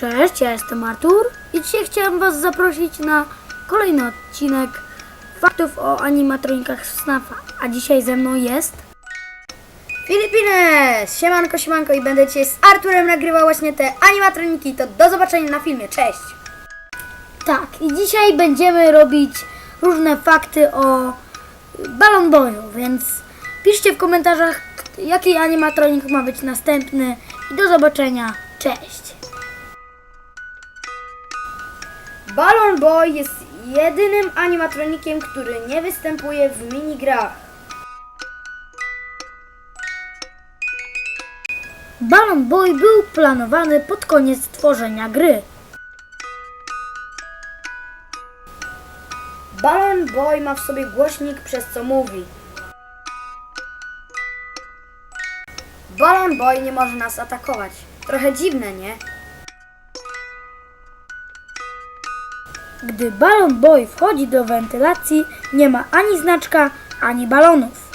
Cześć, ja jestem Artur i dzisiaj chciałem Was zaprosić na kolejny odcinek faktów o animatronikach z FNAFa. A dzisiaj ze mną jest... Filipines! Siemanko, siemanko i będę dzisiaj z Arturem nagrywał właśnie te animatroniki. To do zobaczenia na filmie. Cześć! Tak, i dzisiaj będziemy robić różne fakty o Balon Boyu, więc piszcie w komentarzach, jaki animatronik ma być następny i do zobaczenia. Cześć! Balloon Boy jest jedynym animatronikiem, który nie występuje w minigrach. Balon Boy był planowany pod koniec tworzenia gry. Balloon Boy ma w sobie głośnik, przez co mówi. Balloon Boy nie może nas atakować. Trochę dziwne, nie? Gdy Balon Boy wchodzi do wentylacji, nie ma ani znaczka, ani balonów.